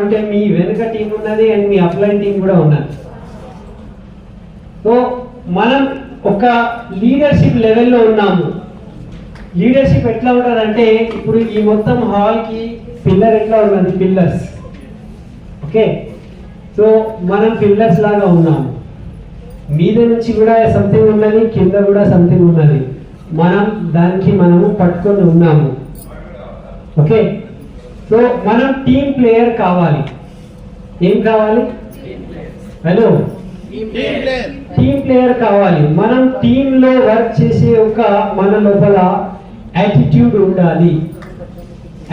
అంటే మీ వెనుక టీం ఉన్నది అండ్ మీ అప్లైన్ టీం కూడా ఉన్నది. సో మనం ఒక లీడర్షిప్ లెవెల్లో ఉన్నాము. లీడర్షిప్ ఎట్లా ఉంటుందంటే ఇప్పుడు ఈ మొత్తం హాల్కి పిల్లర్ ఎట్లా ఉన్నది? పిల్లర్స్ ఓకే సో మనం పిల్లర్స్ లాగా ఉన్నాము. మీద నుంచి కూడా సంథింగ్ ఉన్నది కింద కూడా సంథింగ్ ఉన్నది. మనం దానికి మనము పట్టుకొని ఉన్నాము. ఓకే సో మనం టీమ్ ప్లేయర్ కావాలి. ఏం కావాలి? హలో టీమ్ ప్లేయర్ కావాలి. మనం టీమ్లో వర్క్ చేసే ఒక మన లోపల యాటిట్యూడ్ ఉండాలి.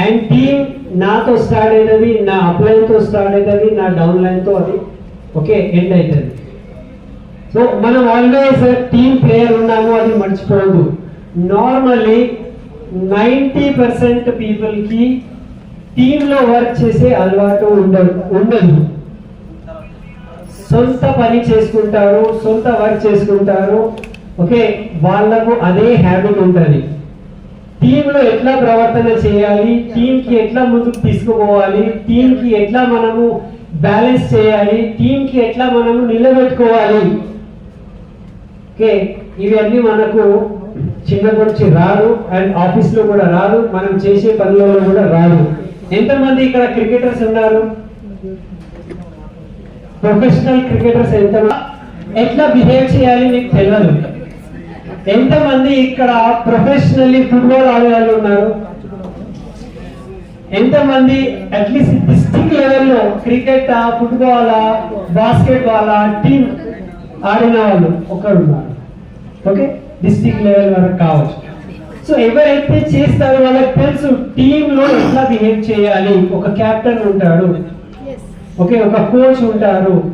అండ్ టీమ్ నాతో స్టార్ట్ అవుతుంది నా అప్లైన్తో స్టార్ట్ అవుతుంది నా డౌన్ లైన్తో అది ఓకే ఎండ్ అవుతుంది సో మనం ఆల్వేస్ టీమ్ ప్లేయర్ ఉన్నాము అది మర్చిపోదు నార్మల్లీ నైంటీ పర్సెంట్ పీపుల్కి టీంలో వర్క్ చేసే అలవాటు ఉండదు ఉండదు. సొంత పని చేసుకుంటారు సొంత వర్క్ చేసుకుంటారు. ఓకే వాళ్ళకు అదే హ్యాబిట్ ఉంటుంది. టీంలో ఎట్లా ప్రవర్తన చేయాలి టీంకి ఎట్లా ముందుకు తీసుకుపోవాలి టీంకి ఎట్లా మనము బ్యాలెన్స్ చేయాలి టీంకి ఎట్లా మనము నిలబెట్టుకోవాలి. ఓకే ఇవన్నీ మనకు చిన్నప్పటి నుంచి రాదు. అండ్ ఆఫీస్లో కూడా రాదు. మనం చేసే పనులలో కూడా రాదు. ఎంతమంది ఇక్కడ క్రికెటర్స్ ఉన్నారు? ప్రొఫెషనల్ క్రికెటర్స్ ఎంత? ఎట్లా బిహేవ్ చేయాలి మీకు తెలియదు ఎంతమంది ఇక్కడ ప్రొఫెషనల్లీ ఫుట్బాల్ ఆడేవాళ్ళు ఉన్నారు? ఎంతమంది అట్లీస్ట్ డిస్ట్రిక్ట్ లెవెల్లో cricket football basketball team ఆడిన వాళ్ళు ఒకరు ఉన్నారు ఓకే డిస్ట్రిక్ట్ లెవెల్ వరకు కావచ్చు. సో ఎవరైతే చేస్తారో వాళ్ళకి తెలుసు టీమ్లో ఎట్లా బిహేవ్ చేయాలి. ఒక కెప్టెన్ ఉంటాడు. ఓకే ఒక కోచ్ ఉంటారు.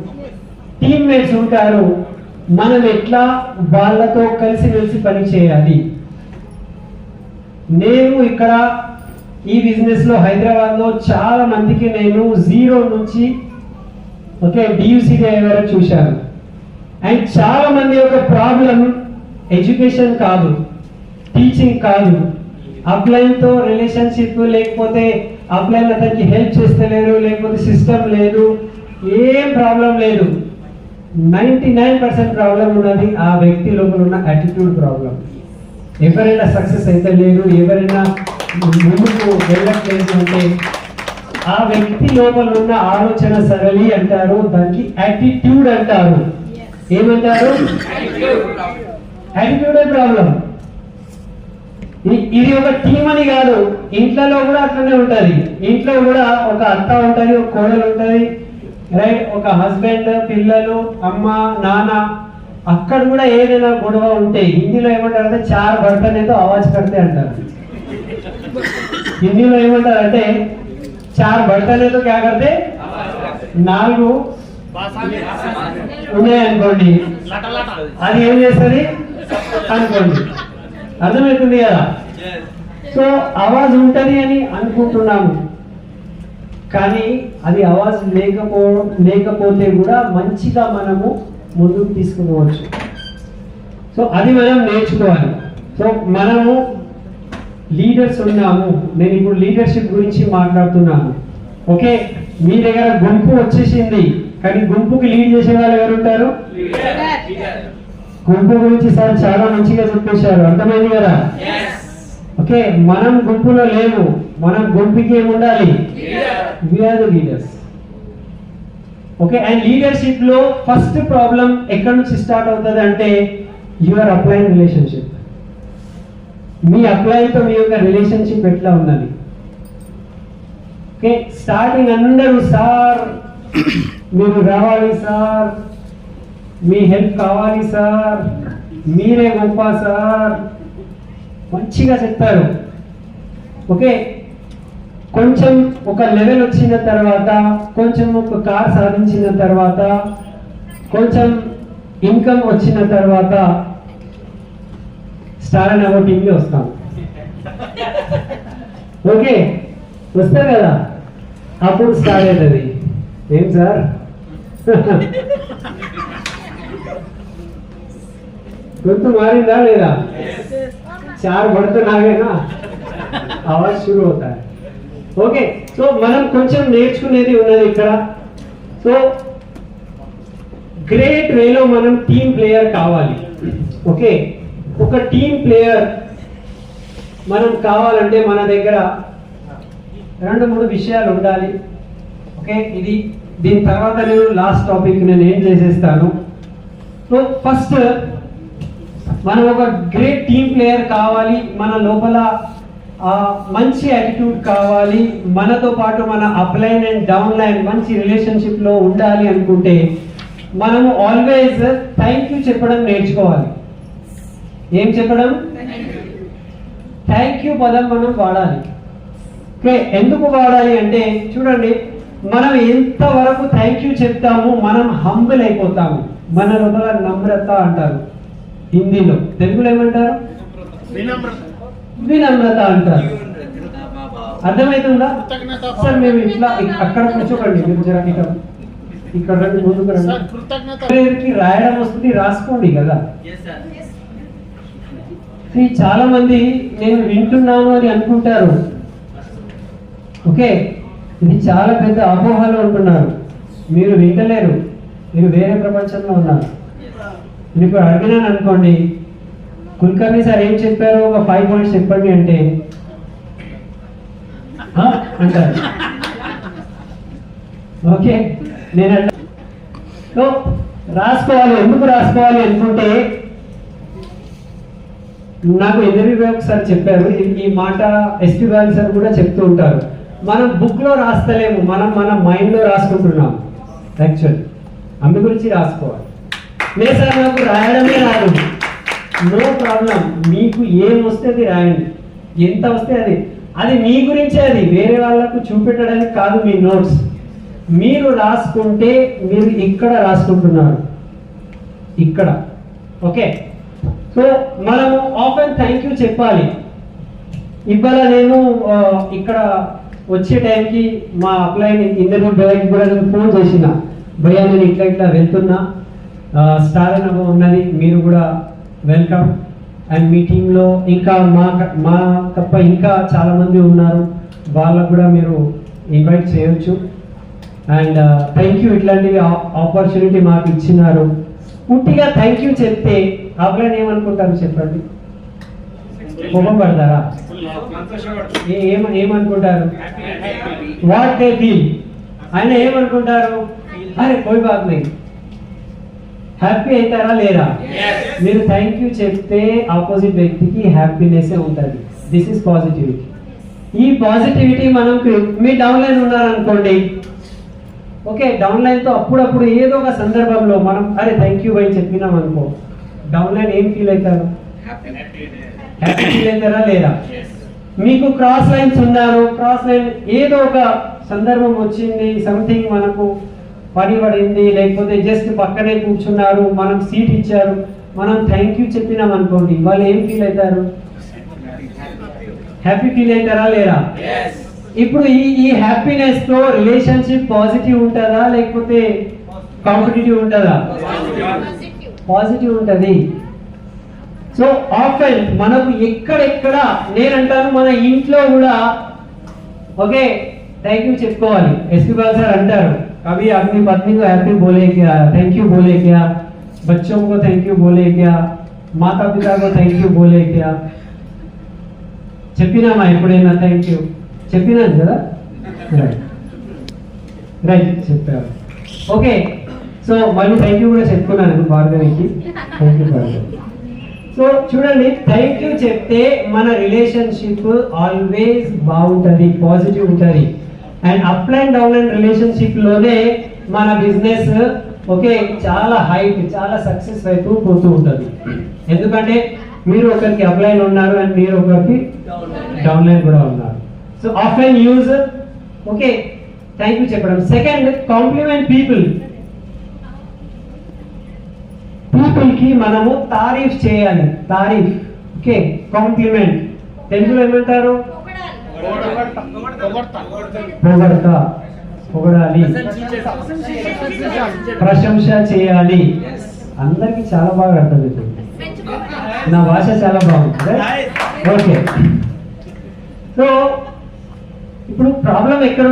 టీమ్మేట్స్ ఉంటారు. మనం ఎట్లా వాళ్ళతో కలిసి పని చేయాలి? నేను ఇక్కడ ఈ బిజినెస్లో హైదరాబాద్లో చాలా మందికి నేను జీరో నుంచి ఓకే డియూసీ వరకు చూశాను. అండ్ చాలా మంది యొక్క ప్రాబ్లం ఎడ్యుకేషన్ కాదు. టీచింగ్ కాదు. అప్లైన్తో రిలేషన్షిప్ లేకపోతే అప్లైన్ అతనికి హెల్ప్ చేస్తలేరు లేకపోతే సిస్టమ్ లేదు ఏం ప్రాబ్లం లేదు. నైంటీ నైన్ పర్సెంట్ ప్రాబ్లం ఉన్నది ఆ వ్యక్తి లోపల ఉన్న యాటిట్యూడ్ ప్రాబ్లం ఎవరైనా సక్సెస్ అయితే లేరు ఎవరైనా ముందుకు వెళ్ళట్లేదు అంటే ఆ వ్యక్తి లోపల ఉన్న ఆలోచన సరళి అంటారు దానికి యాటిట్యూడ్ అంటారు. ఏమంటారు? యాటిట్యూడే ప్రాబ్లం ఇది ఒక టీం అని కాదు. ఇంట్లో కూడా అట్లనే ఉంటది. ఇంట్లో కూడా ఒక అత్త ఉంటది ఒక కోడలు ఉంటది రైట్ ఒక హస్బెండ్ పిల్లలు అమ్మ నాన్న. అక్కడ కూడా ఏదైనా గొడవ ఉంటే హిందీలో ఏమంటారు అంటే చార్ బర్తనేతో ఆవాజ్ కడితే అంటారు. హిందీలో ఏమంటారు అంటే చార్ బర్తనేతో క్యా కడితే? నాలుగు ఉన్నాయనుకోండి. అది ఏం చేస్తుంది? అనుకోండి. అర్థమవుతుంది కదా? సో అవాజ్ ఉంటుంది అని అనుకుంటున్నాము. కానీ అది అవాజ్ లేకపో లేకపోతే కూడా మంచిగా మనము ముందుకు తీసుకుపోవచ్చు. సో అది మనం నేర్చుకోవాలి. సో మనము లీడర్స్ ఉన్నాము. నేను ఇప్పుడు లీడర్షిప్ గురించి మాట్లాడుతున్నాను. ఓకే? మీ దగ్గర గుంపు వచ్చేసింది. కానీ గుంపుకి లీడ్ చేసే వాళ్ళు ఎవరు ఉంటారు గుంపు గురించి సార్ చాలా మంచిగా చెప్పేశారు. అర్థమైంది కదా? ఓకే మనం గుంపులో లేము. మనం గుంపుకి ఏమి ఉండాలి? We are the leaders okay and లీడర్షిప్లో first problem ఎక్కడి నుంచి స్టార్ట్ అవుతుంది అంటే యువర్ అప్లైన్ రిలేషన్షిప్ మీ అప్లైన్తో మీ యొక్క రిలేషన్షిప్ ఎట్లా ఉన్నది ఓకే స్టార్టింగ్ అందరూ సార్ మీరు రావాలి సార్. మీ హెల్ప్ కావాలి సార్. మీరే గొప్ప సార్. మంచిగా చెప్తారు ఓకే. కొంచెం ఒక లెవెల్ వచ్చిన తర్వాత కొంచెం ఒక కార్ సాధించిన తర్వాత కొంచెం ఇన్కమ్ వచ్చిన తర్వాత స్టార్ అండ్ అబౌట్ టీంకి వస్తాం. ఓకే. వస్తారు కదా? అప్పుడు స్టార్ అవుతుంది. ఏం సార్? గొంతు మారిందా లేదా? చార్ పడితే నాగేనా? ఆవాజ్ షురు అవుతాయి. ఓకే సో మనం కొంచెం నేర్చుకునేది ఉన్నది ఇక్కడ. సో గ్రేట్ వేలో మనం టీం ప్లేయర్ కావాలి. ఓకే ఒక టీం ప్లేయర్ మనం కావాలంటే మన దగ్గర రెండు మూడు విషయాలు ఉండాలి. ఓకే ఇది దీని తర్వాత నేను లాస్ట్ టాపిక్ నేను ఏం చేసేస్తాను. సో ఫస్ట్ మనం ఒక గ్రేట్ టీమ్ ప్లేయర్ కావాలి మన లోపల మంచి యాటిట్యూడ్ కావాలి మనతో పాటు మన అప్లైన్ అండ్ డౌన్ లైన్ మంచి రిలేషన్షిప్లో ఉండాలి అనుకుంటే మనము ఆల్వేస్ థ్యాంక్ యూ చెప్పడం నేర్చుకోవాలి. ఏం చెప్పడం? థ్యాంక్ యూ పదం మనం వాడాలి. ఎందుకు వాడాలి అంటే చూడండి మనం ఎంతవరకు థ్యాంక్ యూ చెప్తాము మనం హంబుల్ అయిపోతాము. మన లోపల నమ్రత అంటారు. హిందీలో. తెలుగులో ఏమంటారు? వినమ్రత అంటారు. అర్థమవుతుందా? సార్ మేము ఇట్లా అక్కడ కూర్చోకండి మీరు జర ఇక్కడ ఇక్కడ రండి ముందుకు రండి. రాయడం వస్తుంది రాసుకోండి కదా. చాలా మంది నేను వింటున్నాను అని అనుకుంటారు. ఓకే? ఇది చాలా పెద్ద అపోహలో ఉంటున్నారు మీరు వింటలేరు. మీరు వేరే ప్రపంచంలో ఉన్నారు. మీకు అడిగినాను అనుకోండి. కుల్కర్ణి సార్ ఏం చెప్పారు ఒక ఫైవ్ పాయింట్స్ చెప్పండి అంటే. అంటారు. ఓకే నేను సో రాసుకోవాలి ఎందుకు రాసుకోవాలి అనుకుంటే నాకు ఇంటర్వ్యూ ఒకసారి చెప్పారు ఈ- ఈ మాట ఎస్పీ బాల్ సార్ కూడా చెప్తూ ఉంటారు. మనం బుక్లో రాస్తలేము మనం మన మైండ్లో రాసుకుంటున్నాం యాక్చువల్ అందు గురించి రాసుకోవాలి. లేదు సార్ నాకు రాయడమే రాదు నో ప్రాబ్లం. మీకు ఏం వస్తే అది రాయండి. ఎంత వస్తే అది. అది మీ గురించే అది. వేరే వాళ్ళకు చూపెట్టడానికి కాదు మీ నోట్స్. మీరు రాసుకుంటే మీరు ఇక్కడ రాసుకుంటున్నారు. ఇక్కడ. ఓకే? సో మనము ఆఫెన్ థ్యాంక్ యూ చెప్పాలి. ఇవాళ నేను ఇక్కడ వచ్చే టైంకి మా అప్లైని ఇంటర్వ్యూ డైరెక్ట్ కూడా నేను ఫోన్ చేసిన. భయ్యా నేను ఇట్లా ఇట్లా వెళ్తున్నా. ఆ, స్టార్ ఉన్నది. మీరు కూడా వెల్కమ్. అండ్ మీ టీంలో ఇంకా మా మా తప్ప ఇంకా చాలామంది ఉన్నారు. వాళ్ళకు కూడా మీరు ఇన్వైట్ చేయొచ్చు. అండ్ థ్యాంక్ యూ ఇట్లాంటి ఆపర్చునిటీ మాకు ఇచ్చినారు. పుట్టిగా థ్యాంక్ యూ చెప్తే అప్లైన్ ఏమనుకుంటారు చెప్పండి? కోపం పడతారా? ఏమనుకుంటారు? వాట్ దే ఫీల్ ఆయన ఏమనుకుంటారు? అరే కోయి బాత్ హ్యాపీ అవుతారా లేరా మీరు థ్యాంక్ యూ చెప్తే ఆపోజిట్ వ్యక్తికి హ్యాపీనెస్ ఉంటుంది. దిస్ ఇస్ పాజిటివిటీ ఈ పాజిటివిటీ మనం మీ డౌన్ లైన్ ఉన్నారనుకోండి. ఓకే డౌన్ లైన్తో అప్పుడప్పుడు ఏదో ఒక సందర్భంలో మనం అరే థ్యాంక్ యూ బై చెప్పినాం అనుకో డౌన్ లైన్ ఏం ఫీల్ అవుతారు? హ్యాపీ ఫీల్ అవుతారా లేదా? మీకు క్రాస్ లైన్స్ ఉన్నారు. క్రాస్ లైన్ ఏదో ఒక సందర్భం వచ్చింది సంథింగ్ మనకు పని పడింది లేకపోతే జస్ట్ పక్కనే కూర్చున్నారు మనం సీట్ ఇచ్చారు మనం థ్యాంక్ యూ చెప్పినాం అనుకోండి వాళ్ళు ఏం ఫీల్ అవుతారు? హ్యాపీ ఫీల్ అవుతారా లేరా? ఇప్పుడు ఈ ఈ హ్యాపీనెస్తో రిలేషన్షిప్ పాజిటివ్ ఉంటుందా లేకపోతే కాంపిటేటివ్ ఉంటుందా? పాజిటివ్ ఉంటది. సో ఆఫెన్ మనకు ఎక్కడెక్కడ నేనంటాను మన ఇంట్లో కూడా ఓకే థ్యాంక్ యూ చెప్పుకోవాలి. ఎస్పీ బాల్ సార్ అంటారు. कभी अपनी पत्नी को हैप्पी बोले क्या थैंक यू बोले क्या बच्चों को थैंक यू बोले क्या माता पिता को थैंक यू बोले क्या చెప్పినామా ఎప్పుడైనా థ్యాంక్ యూ చెప్పినాను కదా రైట్ రైట్ చెప్పారు ఓకే సో మళ్ళీ థ్యాంక్ యూ కూడా చెప్పుకున్నాను భార్గవికి థ్యాంక్ యూ భార్గవి సో చూడండి థ్యాంక్ యూ చెప్తే మన రిలేషన్షిప్ ఆల్వేస్ బాగుంటుంది పాజిటివ్ ఉంటుంది and up and down and రిలేషన్షిప్లోనే మన బిజినెస్ ఓకే చాలా హైట్ చాలా సక్సెస్ అవుతూ పోతూ ఉంటుంది. ఎందుకంటే మీరు ఒకరికి అప్లైన్ ఉన్నారు అండ్ మీరు ఒకరికి డౌన్ లైన్ కూడా ఉన్నారు. So of use okay thank you చెప్పడం. సెకండ్ కాంప్లిమెంట్ పీపుల్ పీపుల్కి మనము తారీఫ్ చేయాలి. తారీఫ్ ఓకే కాంప్లిమెంట్ తెలుగులో ఏమంటారు? పొగడత పొగడాలి. ప్రశంస చేయాలి. అందరికి చాలా బాగా అర్థమవుతుంది నా భాష చాలా బాగుంటుంది ఓకే. సో ఇప్పుడు ప్రాబ్లం ఎక్కడ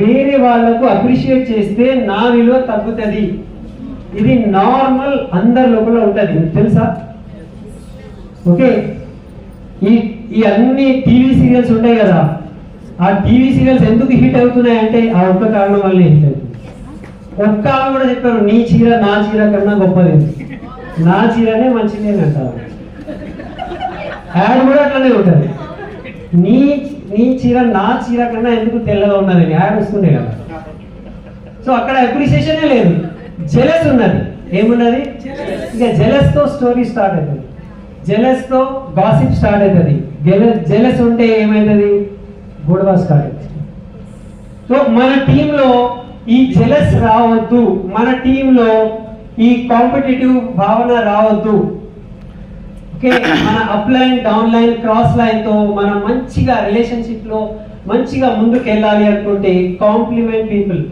వేరే వాళ్ళకు అప్రిషియేట్ చేస్తే నా విలువ తగ్గుతుంది. ఇది నార్మల్ అందరి లోపల ఉంటుంది. తెలుసా? ఓకే. ఈ ఈ అన్ని టీవీ సీరియల్స్ ఉంటాయి కదా ఆ టీవీ సీరియల్స్ ఎందుకు హిట్ అవుతున్నాయి అంటే ఆ ఒక్క కారణం వల్ల హిట్ అవుతుంది. ఒక్క ఆమె కూడా చెప్పారు నీ చీర నా చీర కన్నా గొప్పది. నా చీరనే మంచిది అని అంటారు. యాడ్ కూడా అట్లనే ఉంటుంది. నీ నీ చీర నా చీర కన్నా ఎందుకు తెల్లగా ఉన్నది? యాడ్ వస్తుండే కదా. సో అక్కడ అప్రిసియేషనే లేదు. జెలస్ ఉన్నది. ఏమున్నది? ఇక జెలస్తో స్టోరీ స్టార్ట్ అవుతుంది. జెలస్తో గాసిప్ స్టార్ట్ అవుతుంది. జెలస్ ఉంటే ఏమవుతుంది గొడవ స్టార్ట్ సో మన టీంలో ఈ జలస్ రావద్దు. మన టీంలో ఈ కాంపిటేటివ్ భావన రావద్దు. ఓకే? మన up line down line cross లైన్తో మనం మంచిగా రిలేషన్షిప్లో మంచిగా ముందుకు వెళ్ళాలి అనుకుంటే కాంప్లిమెంట్ పీపుల్.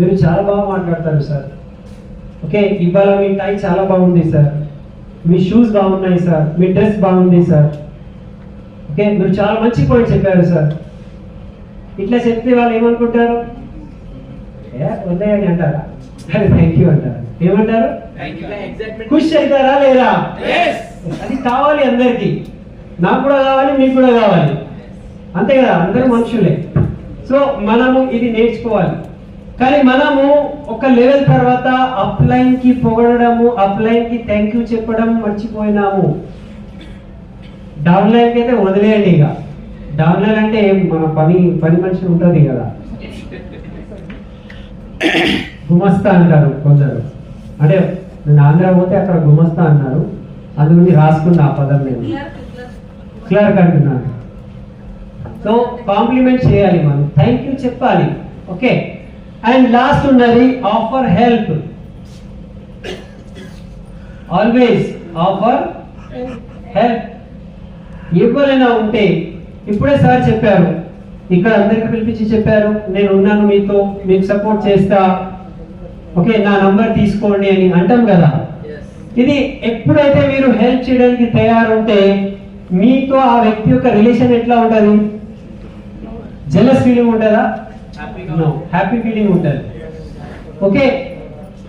మీరు చాలా బాగా మాట్లాడతారు సార్. ఓకే? ఇవాళ మీ టై చాలా బాగుంది సార్. మీ షూస్ బాగున్నాయి సార్. మీ డ్రెస్ బాగుంది సార్. ఓకే మీరు చాలా మంచి పాయింట్ చెప్పారు సార్ ఇట్లా చెప్తే వాళ్ళు ఏమనుకుంటారు? ఏ వదిలేయండి అంటారా? అరే థ్యాంక్ యూ అంటారు. ఏమంటారు? ఖుషి అవుతారా లేదా? అది కావాలి అందరికి. నాకు కూడా కావాలి మీకు కూడా కావాలి. అంతే కదా అందరూ మనుషులే. సో మనము ఇది నేర్చుకోవాలి. కానీ మనము ఒక లెవెల్ తర్వాత అప్లైన్కి పొగడము అప్లైన్కి థ్యాంక్ యూ చెప్పడం మర్చిపోయినాము. డౌన్ అయితే వదిలేయండి ఇక. డౌన్ లైన్ అంటే మన పని పని మనిషి ఉంటుంది కదా. గుమస్తా అంటారు కొందరు. అంటే నేను ఆంధ్ర పోతే అక్కడ గుమస్తా అన్నారు. అందుకని రాసుకున్న ఆ పదం నేను. క్లర్క్ అంటున్నాను సో కాంప్లిమెంట్ చేయాలి మనం. థ్యాంక్ యూ చెప్పాలి. ఓకే అండ్ లాస్ట్ ఉన్నది offer help always offer help ఎవరైనా ఉంటే ఇప్పుడే సార్ చెప్పారు. ఇక్కడ అందరికి పిలిపించి చెప్పారు. నేను ఉన్నాను మీతో మీకు సపోర్ట్ చేస్తా. ఓకే నా నంబర్ తీసుకోండి అని అంటాం కదా. ఇది ఎప్పుడైతే మీరు హెల్ప్ చేయడానికి తయారుంటే మీతో ఆ వ్యక్తి యొక్క రిలేషన్ ఎట్లా ఉంటుంది? జెలస్ ఫీలింగ్ ఉంటుందా? హ్యాపీ ఫీలింగ్ ఉంటుంది. ఓకే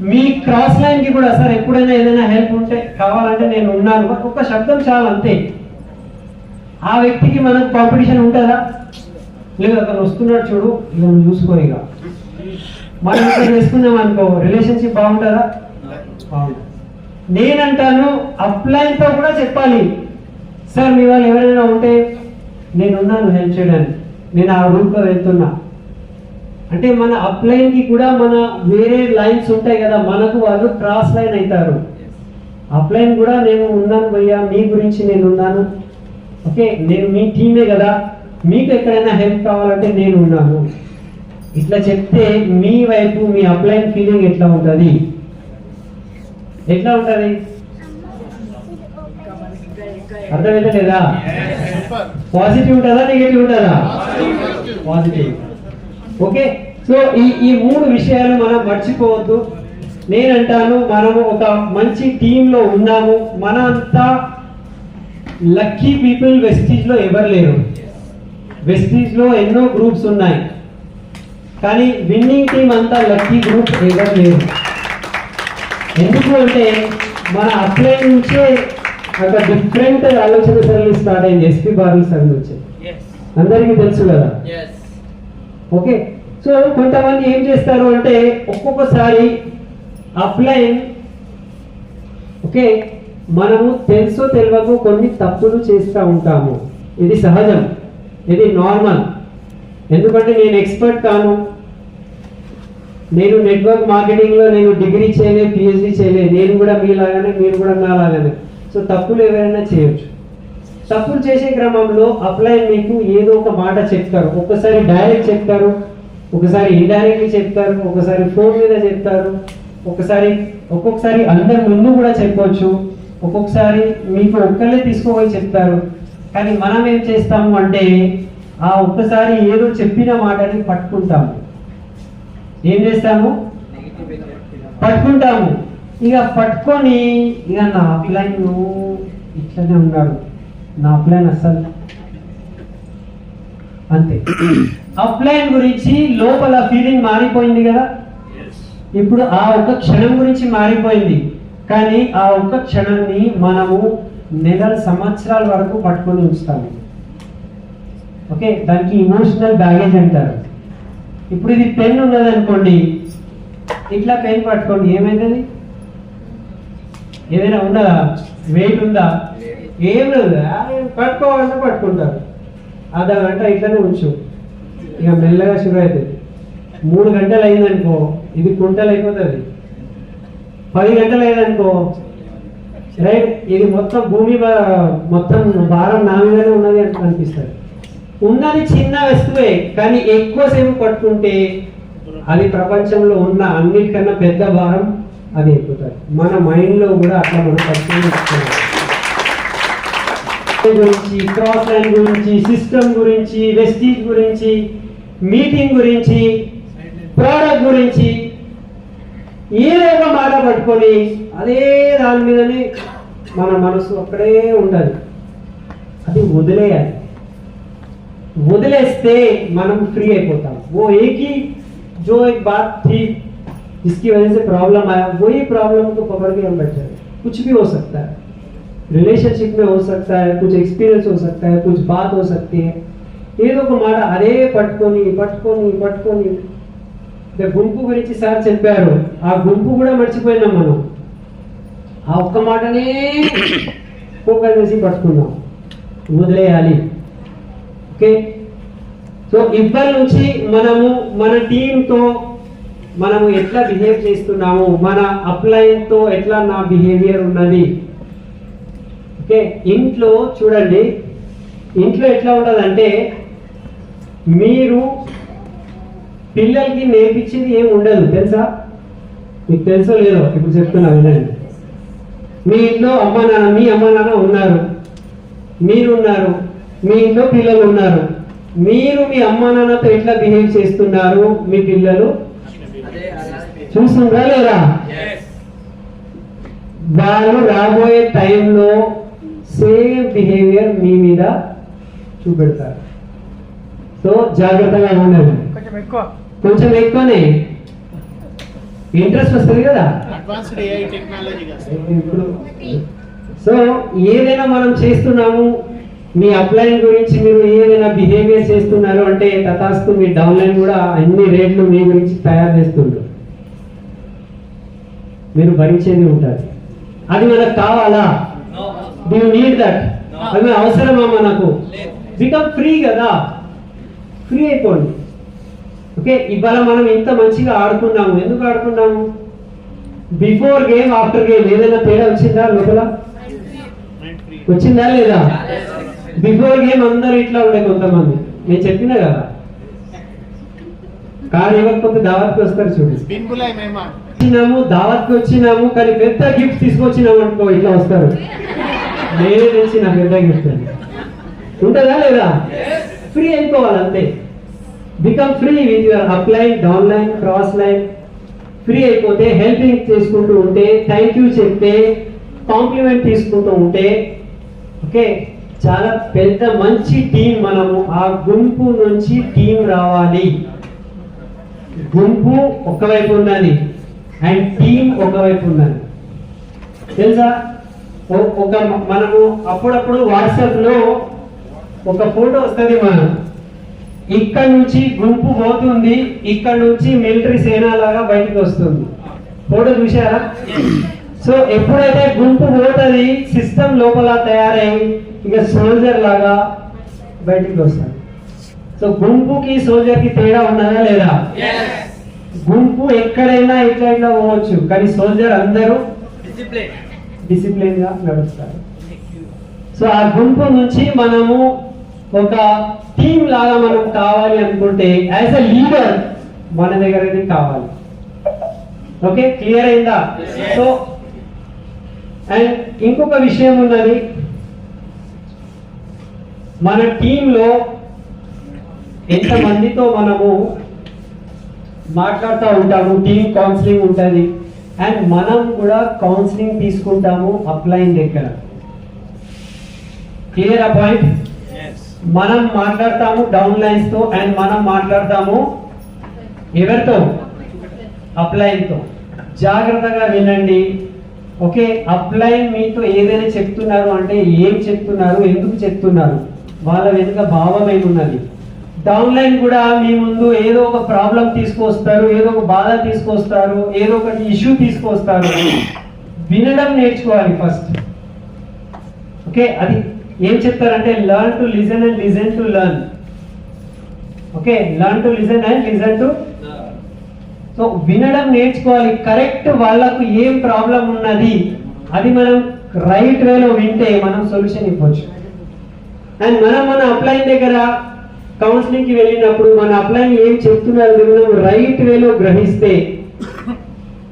మీ క్రాస్ లైన్కి కూడా సార్ ఎప్పుడైనా ఏదైనా హెల్ప్ ఉంటే కావాలంటే నేను ఉన్నాను. ఒక శబ్దం చాలు అంతే. ఆ వ్యక్తికి మనకు కాంపిటీషన్ ఉంటుందా? లేదు అతను వస్తున్నాడు చూడు ఇక నువ్వు చూసుకో ఇక. మనం ఇక్కడ చేసుకుందాం అనుకో రిలేషన్షిప్ బాగుంటుందా? బాగుంటుంది. నేనంటాను అప్లైన్తో కూడా చెప్పాలి. సార్ మీ వాళ్ళు ఎవరైనా ఉంటే నేనున్నాను హెల్ప్ చేయడానికి. నేను ఆ రూట్లో వెళ్తున్నా. అంటే మన అప్లైన్కి కూడా మన వేరే లైన్స్ ఉంటాయి కదా మనకు వాళ్ళు క్రాస్ లైన్ అవుతారు. అప్లైన్ కూడా నేను ఉన్నాను భయ్యా మీ గురించి నేను ఉన్నాను. ఓకే నేను మీ టీమే కదా. మీకు ఎక్కడైనా హెల్ప్ కావాలంటే నేను ఉన్నాను. ఇట్లా చెప్తే మీ వైపు మీ అప్లైన్ ఫీలింగ్ ఎట్లా ఉంటుంది? ఎట్లా ఉంటుంది? అర్థమైతే లేదా? పాజిటివ్ ఉంటుందా నెగిటివ్ ఉంటుందా? పాజిటివ్ ఓకే సో ఈ ఈ మూడు విషయాలు మనం మర్చిపోవద్దు. నేనంటాను మనము ఒక మంచి టీంలో ఉన్నాము. మన అంతా లక్కీ పీపుల్ వెస్టీజ్లో ఎవరు లేరు. వెస్టీజ్లో ఎన్నో గ్రూప్స్ ఉన్నాయి. కానీ విన్నింగ్ టీం అంతా లక్కీ గ్రూప్ ఎవరు లేరు. ఎందుకు అంటే మన అప్లై నుంచే ఒక డిఫరెంట్ ఆలోచన సరళి స్టార్ట్ అయింది. ఎస్పీ బార్ల సరళి నుంచి. అందరికీ తెలుసు కదా? ఓకే సో కొంతమంది ఏం చేస్తారు అంటే ఒక్కొక్కసారి అప్లైన్ ఓకే మనము తెలుసో తెలియకు కొన్ని తప్పులు చేస్తూ ఉంటాము. ఇది సహజం. ఇది నార్మల్ ఎందుకంటే నేను ఎక్స్పర్ట్ కాను. నేను నెట్వర్క్ మార్కెటింగ్లో నేను డిగ్రీ చేయలేదు పిహెచ్డి చేయలేదు నేను కూడా మీలాగానే మీరు కూడా నాలాగానే. సో తప్పులు ఎవరైనా చేయొచ్చు. తప్పులు చేసే క్రమంలో అప్లై మీకు ఏదో ఒక మాట చెప్తారు. ఒక్కసారి డైరెక్ట్ చెప్తారు. ఒకసారి ఇండైరెక్ట్లీ చెప్తారు. ఒకసారి ఫోన్ మీద చెప్తారు. ఒకసారి ఒక్కొక్కసారి అందరి ముందు కూడా చెప్పవచ్చు ఒక్కొక్కసారి మీకు ఒక్కళ్ళే తీసుకోపోయి చెప్తారు. కానీ మనం ఏం చేస్తాము అంటే ఆ ఒక్కసారి ఏదో చెప్పిన మాటని పట్టుకుంటాము. ఏం చేస్తాము? పట్టుకుంటాము. ఇక పట్టుకొని ఇక నా అప్లైన్ ఇట్లనే ఉన్నాడు. నా అప్లైన్ అస్సలు. అంతే. అప్లైన్ గురించి లోపల ఫీలింగ్ మారిపోయింది కదా? ఇప్పుడు ఆ ఒక్క క్షణం గురించి మారిపోయింది. కానీ ఆ ఒక్క క్షణాన్ని మనము నెల సంవత్సరాల వరకు పట్టుకొని ఉంచుతాము. ఓకే? దానికి ఇమోషనల్ బ్యాగేజ్ అంటారు. ఇప్పుడు ఇది పెన్ ఉన్నది అనుకోండి ఇట్లా పెన్ పట్టుకోండి ఏమైంది? ఏదైనా ఉన్నదా వెయిట్ ఉందా? ఏం లేదు? పట్టుకోవాలంటే పట్టుకుంటారు. అర్ధ గంట ఇట్లానే ఉంచు. ఇక మెల్లగా శురు అవుతుంది. మూడు గంటలు అయిందనుకో ఇది కుంటలు అయిపోతుంది పది గంటలు అయిందనుకో రైట్ ఇది మొత్తం భూమి మొత్తం భారం నా మీదనే ఉన్నది అని అనిపిస్తుంది. ఉన్నది చిన్న వస్తువే కానీ ఎక్కువసేపు పట్టుకుంటే అది ప్రపంచంలో ఉన్న అన్నిటికన్నా పెద్ద భారం అది ఎక్కుతుంది మన మైండ్లో కూడా అట్లా మనం పరిశీలిస్తున్నాం గురించి క్రాస్ లైన్ గురించి సిస్టమ్ గురించి వెస్టీజ్ గురించి మీటింగ్ గురించి ప్రోడక్ట్ గురించి ఏదో ఒక మాట పట్టుకొని అదే దాని మీదనే మన మనసు అక్కడే ఉండదు అది వదిలేయాలి వదిలేస్తే మనం फ्री అయిపోతాం वो एक ही जो एक बात थी जिसकी वजह से प्रॉब्लम आया वही प्रॉब्लम को पकड़ के हम बैठे हैं। कुछ भी हो सकता है रिलेशनशिप में हो सकता है कुछ एक्सपीरियंस हो सकता है कुछ बात हो सकती है ఏదో ఒక మాట అదే పట్టుకొని పట్టుకొని పట్టుకొని ఇక గుంపు గురించి సార్ చెప్పారు. ఆ గుంపు కూడా మర్చిపోయినాం మనం. ఆ ఒక్క మాటనే ఫోకస్ చేసి పట్టుకున్నాం. వదిలేయాలి. ఓకే? సో ఇప్పటి నుంచి మనము మన టీంతో మనము ఎట్లా బిహేవ్ చేస్తున్నాము మన అప్లైన్తో ఎట్లా నా బిహేవియర్ ఉన్నది. ఓకే? ఇంట్లో చూడండి. ఇంట్లో ఎట్లా ఉంటుందంటే మీరు పిల్లలకి నేర్పించేది ఏమి ఉండదు తెలుసా? మీకు తెలుసో లేదో? ఇప్పుడు చెప్తున్నా వినండి. మీ ఇంట్లో అమ్మ నాన్న మీ అమ్మ నాన్న ఉన్నారు. మీరు ఉన్నారు మీ ఇంట్లో పిల్లలు ఉన్నారు. మీరు మీ అమ్మ నాన్నతో ఎట్లా బిహేవ్ చేస్తున్నారు మీ పిల్లలు? చూస్తుందా లేదా? వాళ్ళు రాబోయే టైంలో సేమ్ బిహేవియర్ మీ మీద చూపెడతారు. సో జాగ్రత్తగా ఉండండి. కొంచెం ఎక్కువ కొంచెం ఎక్కువనే. ఇంట్రెస్ట్ వస్తుంది కదా? అడ్వాన్స్డ్ ఏఐ టెక్నాలజీ ఇప్పుడు. సో ఏదైనా మనం చేస్తున్నాము మీ అప్లైన్ గురించి మీరు ఏదైనా బిహేవియర్ చేస్తున్నారు అంటే తథాస్తు మీ డౌన్లైన్ కూడా అన్ని రేట్లు మీ గురించి తయారు చేస్తుండ్రు. మీరు భరించేది ఉంటుంది అది మనకు కావాలా? డూ నీడ్ దట్ అది అవసరమా మనకు? బికమ్ ఫ్రీ కదా? ఫ్రీ అయిపోండి. ఓకే ఇవాళ మనం ఇంత మంచిగా ఆడుకున్నాము? ఎందుకు ఆడుకున్నాము? బిఫోర్ గేమ్ ఆఫ్టర్ గేమ్ ఏదైనా తేడా వచ్చిందా లోపల? వచ్చిందా లేదా? బిఫోర్ గేమ్ అందరూ ఇట్లా ఉండే కొంతమంది. నేను చెప్పినా కదా? కారు ఇవ్వకపోతే దావత్కి వస్తారు చూడు. వచ్చినాము దావత్కి వచ్చినాము కానీ పెద్ద గిఫ్ట్ తీసుకొచ్చినాము అనుకో ఇట్లా వస్తారు. నేనే తెలిసి నా పెద్ద గిఫ్ట్ అని. ఉంటుందా లేదా? ఫ్రీ అయిపోవాలి అంతే become free with your up line down line cross line free అయిపోతే హెల్పింగ్ చేసుకుంటూ ఉంటే థ్యాంక్ యూ చెప్తే కాంప్లిమెంట్ తీసుకుంటూ ఉంటే ఓకే చాలా పెద్ద మంచి టీం మనము. ఆ గుంపు నుంచి టీం రావాలి. గుంపు ఒకవైపు ఉన్నది అండ్ టీం ఒకవైపు ఉన్నది తెలుసా? ఓ- ఒక మనము అప్పుడప్పుడు వాట్సాప్లో ఒక ఫోటో వస్తుంది మనం ఇక్కడ నుంచి గుంపు పోతుంది ఇక్కడ నుంచి మిలిటరీ సేన లాగా బయటకు వస్తుంది. ఫోటో చూసారా సో ఎప్పుడైతే గుంపు పోతుంది సిస్టమ్ లోపల తయారై ఇక సోల్జర్ లాగా బయటికి వస్తుంది. సో గుంపుకి సోల్జర్కి తేడా ఉన్నదా లేదా? గుంపు ఎక్కడైనా ఇట్లా ఇట్లా పోవచ్చు కానీ సోల్జర్ అందరూ డిసిప్లిన్గా నడుస్తారు. సో ఆ గుంపు నుంచి మనము ఒక టీం లాగా మనం కావాలి అనుకుంటే యాజ్ అ లీడర్ మన దగ్గర ఇది కావాలి. ఓకే క్లియర్ అయిందా? సో అండ్ ఇంకొక విషయం ఉన్నది. మన టీంలో ఎంత మందితో మనము మాట్లాడుతూ ఉంటాము టీం కౌన్సిలింగ్ ఉంటుంది. అండ్ మనం కూడా కౌన్సిలింగ్ తీసుకుంటాము అప్లైన్ దగ్గర. క్లియర్ ఆ పాయింట్ మనం మాట్లాడతాము డౌన్ లైన్స్తో అండ్ మనం మాట్లాడతాము ఎవరితో? అప్లైన్తో. జాగ్రత్తగా వినండి. ఓకే అప్లైన్ మీతో ఏదైనా చెప్తున్నారు అంటే ఏం చెప్తున్నారు ఎందుకు చెప్తున్నారు? వాళ్ళ వెనుక భావం ఏమున్నది డౌన్ లైన్ కూడా మీ ముందు ఏదో ఒక ప్రాబ్లం తీసుకొస్తారు ఏదో ఒక బాధ తీసుకొస్తారు ఏదో ఒక ఇష్యూ తీసుకొస్తారు. వినడం నేర్చుకోవాలి ఫస్ట్ ఓకే అది ఏం చెప్తారంటే learn to listen and listen to learn okay learn to listen and listen to so వినడం నేర్చుకోవాలి. కరెక్ట్ వాళ్ళకు ఏం ప్రాబ్లం ఉన్నది అది మనం రైట్ వేలో వింటే మనం సొల్యూషన్ ఇవ్వచ్చు. అండ్ మనం మన అప్లైన్ దగ్గర కౌన్సిలింగ్కి వెళ్ళినప్పుడు మన అప్లైన్ ఏం చెప్తున్నారు మనం రైట్ వేలో గ్రహిస్తే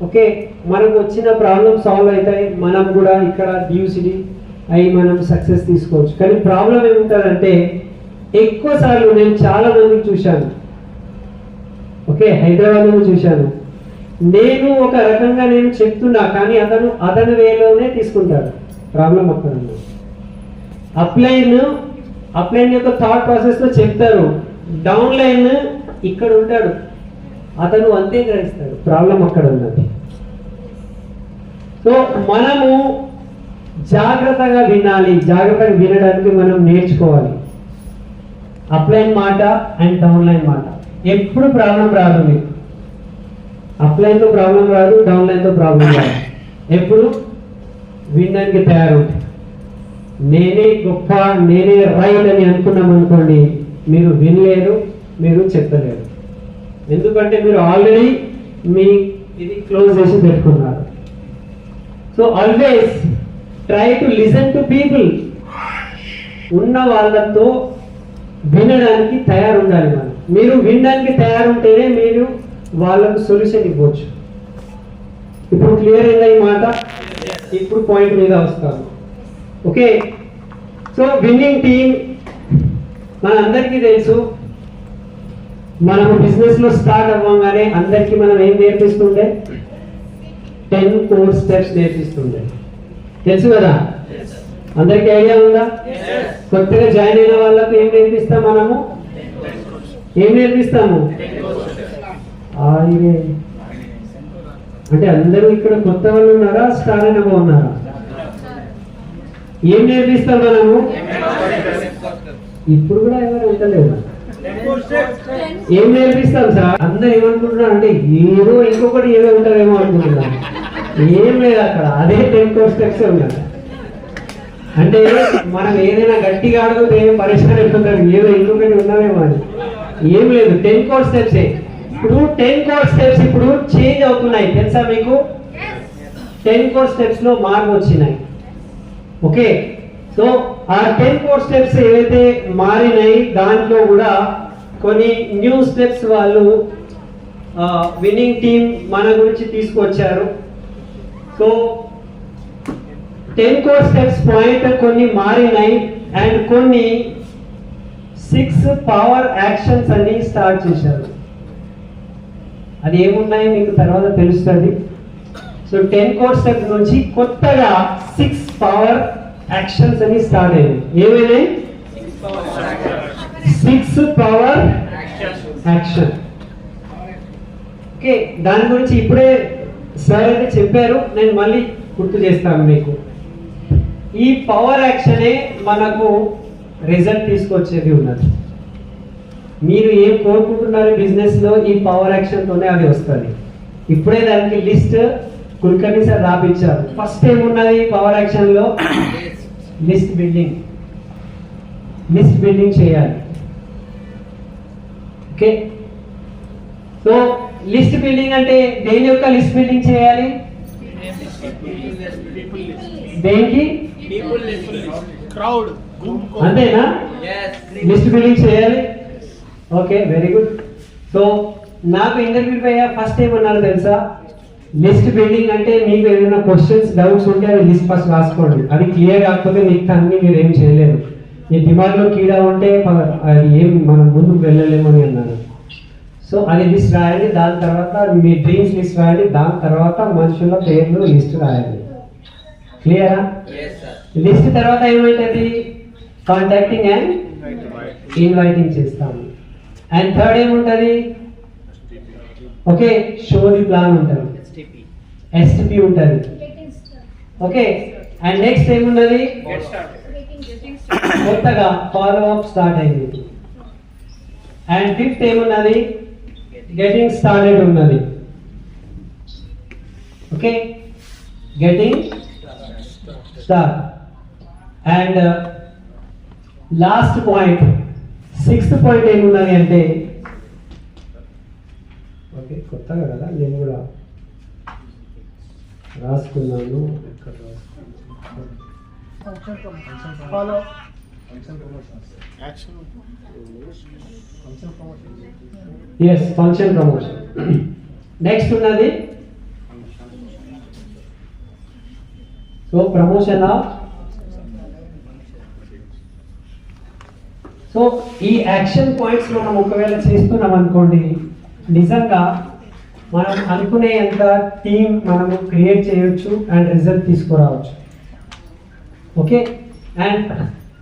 ఓకే మనకు వచ్చిన ప్రాబ్లం సాల్వ్ అవుతాయి. మనం కూడా ఇక్కడ డ్యూసిటీ అయి మనం సక్సెస్ తీసుకోవచ్చు. కానీ ప్రాబ్లం ఏముంటుందంటే ఎక్కువసార్లు నేను చాలా మందికి చూశాను. ఓకే హైదరాబాద్లో చూశాను. నేను ఒక రకంగా నేను చెప్తున్నా కానీ అతను అతని వేలోనే తీసుకుంటాడు. ప్రాబ్లం అక్కడ అప్లైన్ అప్లైన్ యొక్క థాట్ ప్రాసెస్లో చెప్తారు. డౌన్ లైన్ ఇక్కడ ఉంటాడు. అతను అంతే గ్రహిస్తాడు. ప్రాబ్లం అక్కడ ఉన్నది సో మనము జాగ్రత్తగా వినాలి. జాగ్రత్తగా వినడానికి మనం నేర్చుకోవాలి. అప్లైన్ మాట అండ్ డౌన్లైన్ మాట. ఎప్పుడు ప్రాబ్లం రాదు మీకు. అప్లైన్తో ప్రాబ్లం రాదు డౌన్లైన్తో ప్రాబ్లం రాదు. ఎప్పుడు? వినడానికి తయారవుతుంది నేనే గొప్ప నేనే రైట్ అని అనుకున్నాం అనుకోండి మీరు వినలేరు మీరు చెప్పలేరు. ఎందుకంటే మీరు ఆల్రెడీ మీ ఇది క్లోజ్ చేసి పెట్టుకున్నారు. So always try to listen to people ఉన్న వాళ్ళతో వినడానికి తయారు ఉండాలి మనం. మీరు వినడానికి తయారుంటేనే మీరు వాళ్ళకు సొల్యూషన్ ఇవ్వచ్చు. ఇప్పుడు క్లియర్ అయిందా ఈ మాట? ఇప్పుడు పాయింట్ మీద వస్తాను. ఓకే? సో విన్నింగ్ టీమ్ మన అందరికీ తెలుసు. మనము బిజినెస్లో స్టార్ట్ అవ్వగానే అందరికీ మనం ఏం నేర్పిస్తుండే? టెన్ కోర్ స్టెప్స్ నేర్పిస్తుండే. తెలుసు కదా? అందరికీ ఐడియా ఉందా? కొత్తగా జాయిన్ అయిన వాళ్ళకు ఏం నేర్పిస్తాం మనము? ఏం నేర్పిస్తాము. అంటే అందరూ ఇక్కడ కొత్త వాళ్ళు ఉన్నారా? స్టార్ అయిన ఉన్నారా? ఏం నేర్పిస్తాం మనము? ఇప్పుడు కూడా ఎవరు ఉండలేదు ఏం నేర్పిస్తాం సార్? అందరు ఏమనుకుంటున్నారు అంటే ఏదో ఇంకొకటి ఏదో ఉంటారేమో అనుకుంటున్నారు ఏం లేదు అక్కడ. అదే టెన్ కోర్స్ స్టెప్స్ ఉన్నది. అంటే మనం ఏదైనా గట్టిగా అడిగితే ఏం పరిష్కారం అయిపోతారు ఏదో ఇంకొకటి ఉన్నామేమో అని. ఏం లేదు. టెన్ కోర్ స్టెప్స్ ఇప్పుడు టెన్ కోర్ స్టెప్స్ ఇప్పుడు చేంజ్ అవుతున్నాయి. తెలుసా మీకు? టెన్ కోర్ స్టెప్స్లో మార్పు వచ్చినాయి. ఓకే? సో ఆ టెన్ కోర్ స్టెప్స్ ఏవైతే మారినాయి దాంట్లో కూడా కొన్ని న్యూ స్టెప్స్ వాళ్ళు విన్నింగ్ టీం మన గురించి తీసుకొచ్చారు. So ten core steps point కొన్ని మారినాయి అండ్ కొన్ని సిక్స్ పవర్ యాక్షన్స్ అని స్టార్ట్ చేశారు. అది ఏమున్నాయి మీకు తర్వాత తెలుస్తుంది. సో టెన్ కోర్ స్టెప్స్ నుంచి కొత్తగా సిక్స్ పవర్ యాక్షన్స్ అని స్టార్ట్ అయ్యాయి ఏమైనాయి? సిక్స్ పవర్ యాక్షన్ ఓకే దాని గురించి ఇప్పుడే సరే అయితే చెప్పారు నేను మళ్ళీ గుర్తు చేస్తాను మీకు. ఈ పవర్ యాక్షనే మనకు రిజల్ట్ తీసుకొచ్చేది ఉన్నది. మీరు ఏం కోరుకుంటున్నారు బిజినెస్లో ఈ పవర్ యాక్షన్తోనే అది వస్తుంది. ఇప్పుడే దానికి లిస్ట్ కుల్కర్ణి సార్ రాపించారు ఫస్ట్ ఏమున్నది పవర్ యాక్షన్లో లిస్ట్ బిల్డింగ్ లిస్ట్ బిల్డింగ్ చేయాలి. ఓకే సో లిస్ట్ బిల్డింగ్ అంటే దేని యొక్క లిస్ట్ బిల్డింగ్ చేయాలి? దేనికి? క్రౌడ్ అంతేనా? లిస్ట్ బిల్డింగ్ చేయాలి? ఓకే వెరీ గుడ్ సో నాకు ఇంటర్వ్యూ అయ్యా ఫస్ట్ ఏమన్నారు తెలుసా? లిస్ట్ బిల్డింగ్ అంటే మీకు ఏదైనా క్వశ్చన్స్ డౌట్స్ ఉంటే అది లిస్ట్ ఫస్ట్ రాసుకోండి. అది క్లియర్ కాకపోతే మిగతా అన్ని మీరు ఏం చేయలేరు. మీ దిమాగ్లో కీడా ఉంటే అది ఏం మనం ముందుకు వెళ్ళలేము అని అన్నారు. సో అది లిస్ట్ రాయాలి. దాని తర్వాత మీ డ్రీమ్స్ లిస్ట్ రాయాలి. దాని తర్వాత మనుషుల పేర్లు లిస్ట్ రాయాలి. క్లియరా లిస్ట్ తర్వాత ఏమైతుంది? కాంటాక్టింగ్ అండ్ ఇన్వైటింగ్ చేస్తాము. అండ్ థర్డ్ ఏముంటుంది? ఓకే షో ది ప్లాన్ ఉంటుంది. ఎస్టిపి ఉంటుంది. ఓకే అండ్ నెక్స్ట్ ఏమున్నది. కొత్తగా ఫాలో అప్ స్టార్ట్ అయింది. అండ్ ఫిఫ్త్ ఏమున్నది? గెటింగ్ స్టార్టెడ్ ఉన్నది. Okay getting star and last point sixth point ఏమున్నది అంటే? ఓకే కొత్తగా కదా? నేను కూడా రాసుకున్నాను. ఎక్కడ రాసుకున్నాను ఎస్ ఫంక్షన్ ప్రమోషన్ నెక్స్ట్ ఉన్నది. సో ప్రమోషన్ ఆఫ్ సో ఈ యాక్షన్ పాయింట్స్ మనం ఒకవేళ చేస్తున్నాం అనుకోండి నిజంగా మనం అనుకునేంత టీం మనము క్రియేట్ చేయొచ్చు అండ్ రిజల్ట్ తీసుకురావచ్చు. ఓకే అండ్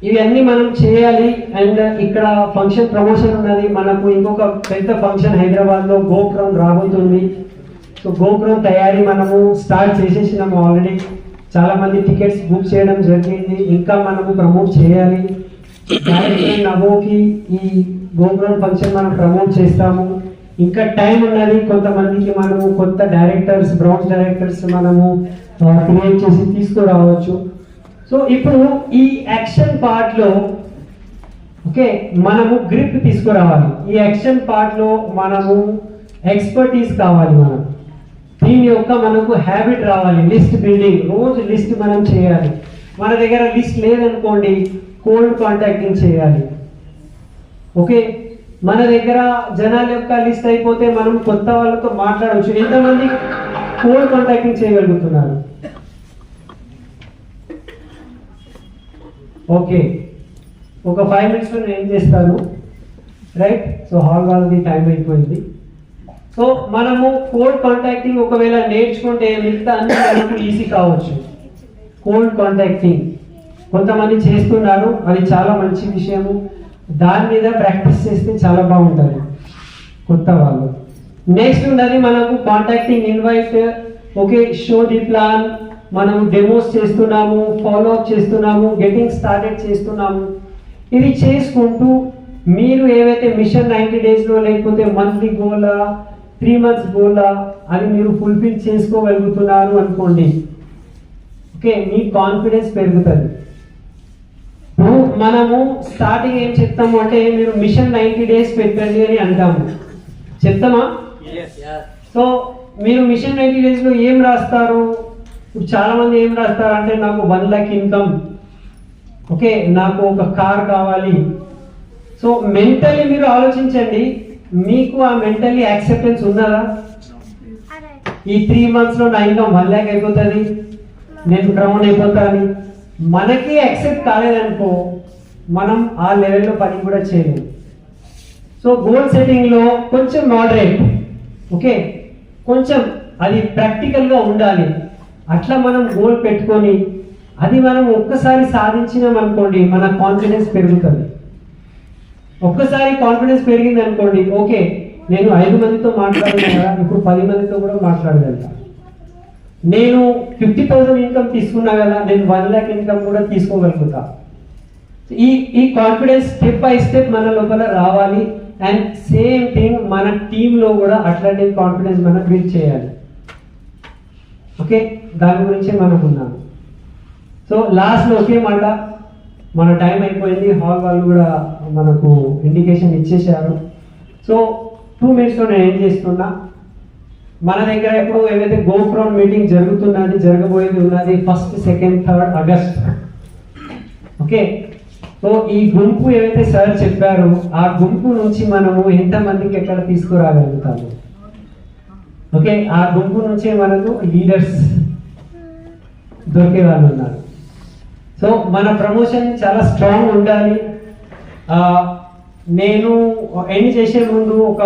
ఇవన్నీ మనం చేయాలి అండ్ ఇక్కడ ఫంక్షన్ ప్రమోషన్ ఉన్నది. మనకు ఇంకొక పెద్ద ఫంక్షన్ హైదరాబాద్లో గోపురం రాబోతుంది. సో గోపురం తయారీ మనము స్టార్ట్ చేసేసినాము ఆల్రెడీ. చాలా మంది టికెట్స్ బుక్ చేయడం జరిగింది. ఇంకా మనము ప్రమోట్ చేయాలి. నవోకి ఈ గోపురం ఫంక్షన్ మనం ప్రమోట్ చేస్తాము. ఇంకా టైం ఉన్నది. కొంతమందికి మనము కొత్త డైరెక్టర్స్ బ్రౌన్స్ డైరెక్టర్స్ మనము క్రియేట్ చేసి తీసుకురావచ్చు. సో ఇప్పుడు ఈ యాక్షన్ పార్ట్లో ఓకే మనము గ్రిప్ తీసుకురావాలి. ఈ యాక్షన్ పార్ట్లో మనము ఎక్స్పర్టీస్ కావాలి మనం. దీని యొక్క మనకు హ్యాబిట్ రావాలి. లిస్ట్ బిల్డింగ్ రోజు లిస్ట్ మనం చేయాలి. మన దగ్గర లిస్ట్ లేదనుకోండి కోల్డ్ కాంటాక్టింగ్ చేయాలి. ఓకే మన దగ్గర జనాల యొక్క లిస్ట్ అయిపోతే మనం కొత్త వాళ్ళతో మాట్లాడవచ్చు. ఎంతమంది కోల్డ్ కాంటాక్టింగ్ చేయగలుగుతున్నారు? ఓకే. ఒక ఫైవ్ మినిట్స్లో నేను ఏం చేస్తాను? రైట్ సో హాల్ వాళ్ళది టైం అయిపోయింది. సో మనము కోల్డ్ కాంటాక్టింగ్ ఒకవేళ నేర్చుకుంటే మిగతా అన్ని మనకు ఈజీ కావచ్చు. కోల్డ్ కాంటాక్టింగ్ కొంతమంది చేస్తున్నారు. అది చాలా మంచి విషయము. దాని మీద ప్రాక్టీస్ చేస్తే చాలా బాగుంటుంది. కొత్త వాళ్ళు. నెక్స్ట్ ఉన్నది మనకు contacting invite okay show the plan మనం డెమోస్ చేస్తున్నాము ఫాలో అప్ చేస్తున్నాము గెటింగ్ స్టార్టెడ్ చేస్తున్నాము. ఇది చేసుకుంటూ మీరు ఏవైతే మిషన్ నైంటీ డేస్లో లేకపోతే మంత్లీ గోలా త్రీ మంత్స్ గోలా అది మీరు ఫుల్ఫిల్ చేసుకోగలుగుతున్నారు అనుకోండి ఓకే మీ కాన్ఫిడెన్స్ పెరుగుతుంది. మనము స్టార్టింగ్ ఏం చెప్తాము అంటే మీరు మిషన్ నైంటీ డేస్ పెట్టండి అని అంటాము. చెప్తామా? సో మీరు మిషన్ నైంటీ డేస్లో ఏం రాస్తారు? ఇప్పుడు చాలా మంది ఏం రాస్తారు అంటే నాకు వన్ లాక్ ఇన్కమ్ ఓకే నాకు ఒక కార్ కావాలి. సో మెంటలీ మీరు ఆలోచించండి మీకు ఆ మెంటలీ యాక్సెప్టెన్స్ ఉన్నదా. ఈ త్రీ మంత్స్లో నా ఇన్కమ్ వన్ ల్యాక్ అయిపోతుంది? నేను క్రౌన్ అయిపోతాను? మనకి యాక్సెప్ట్ కాలేదనుకో మనం ఆ లెవెల్లో పని కూడా చేయలేము సో గోల్ సెట్టింగ్లో కొంచెం మోడరేట్ ఓకే కొంచెం అది ప్రాక్టికల్గా ఉండాలి. అట్లా మనం గోల్ పెట్టుకొని అది మనం ఒక్కసారి సాధించినాం అనుకోండి మన కాన్ఫిడెన్స్ పెరుగుతుంది. ఒక్కసారి కాన్ఫిడెన్స్ పెరిగింది అనుకోండి ఓకే నేను ఐదు మందితో మాట్లాడినా కదా ఇప్పుడు పది మందితో కూడా మాట్లాడగలుగుతా. నేను ఫిఫ్టీ థౌసండ్ ఇన్కమ్ తీసుకున్నా కదా నేను వన్ ల్యాక్ ఇన్కమ్ కూడా తీసుకోగలుగుతా. ఈ ఈ కాన్ఫిడెన్స్ స్టెప్ బై స్టెప్ మన లోపల రావాలి అండ్ సేమ్ థింగ్ మన టీంలో కూడా అట్లాంటి కాన్ఫిడెన్స్ మనం బిల్డ్ చేయాలి. ఓకే? దాని గురించి మనం ఉన్నాం సో లాస్ట్లో ఒకే మాట. మన టైం అయిపోయింది. హాల్ వాళ్ళు కూడా మనకు ఇండికేషన్ ఇచ్చేసారు సో టూ మినిట్స్లో నేను ఏం చేస్తున్నా? మన దగ్గర ఎప్పుడు ఏదైతే గోప్రౌన్ మీటింగ్ జరుగుతున్నది జరగబోయేది ఉన్నది first second third August okay so ఈ గుంపు ఏవైతే సార్ చెప్పారో ఆ గుంపు నుంచి మనము ఎంతమందికి ఎక్కడ తీసుకురాగలుగుతాము? ఓకే ఆ గుంపు నుంచే మనకు లీడర్స్ దొరికే వాళ్ళు ఉన్నారు సో మన ప్రమోషన్ చాలా స్ట్రాంగ్ ఉండాలి. నేను ఎండ్ చేసే ముందు ఒక